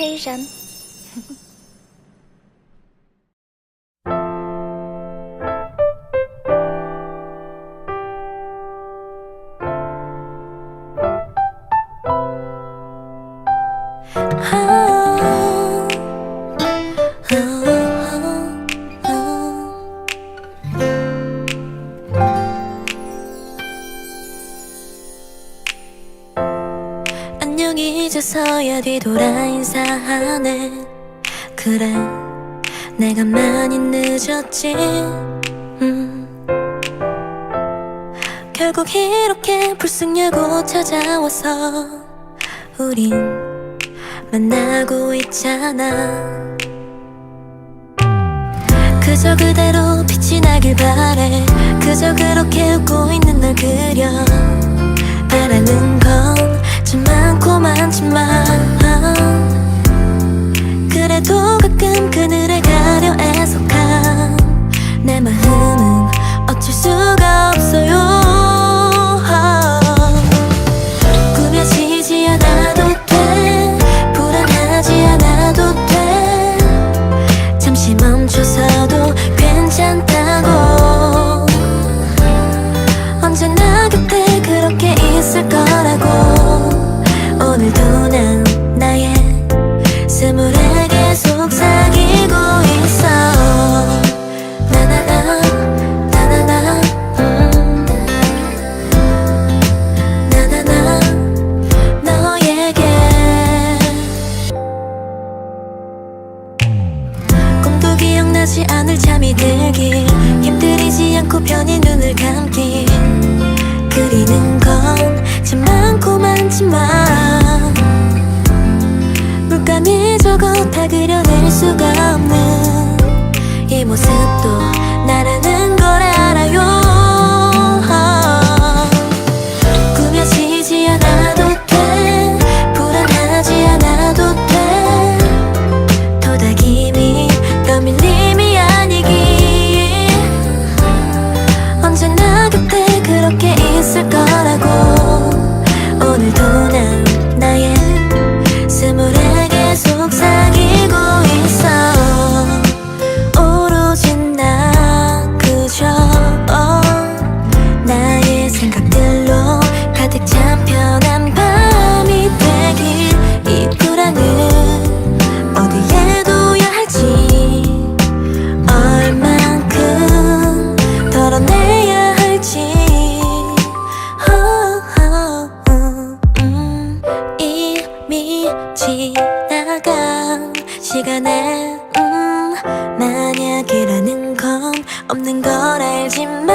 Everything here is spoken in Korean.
黑人。啊。이제서야 뒤돌아 인사하네. 그래 내가 많이 늦었지. 음. 결국 이렇게 불쑥야고 찾아와서 우린 만나고 있잖아. 그저 그대로 빛이 나길 바래. 그저 그렇게 웃고 있는 널 그려. 바라는 건참 많고 많지만 그래도 가끔 그늘에 가려 애석한 내 마음은 어쩔 수가 없어요. 꾸며지지 않아도 돼 불안하지 않아도 돼. 잠시 멈춰서도 괜찮다고. 언제나 곁에 그렇게 있을 기억나지 않을 잠이 들길 힘들이지 않고 편히 눈을 감기. 그리는 건 참 많고 많지만 물감이 저거 다 그려낼 수가 없는 이 모습도 나라 시간에 음, 만약이라는 건 없는 걸 알지만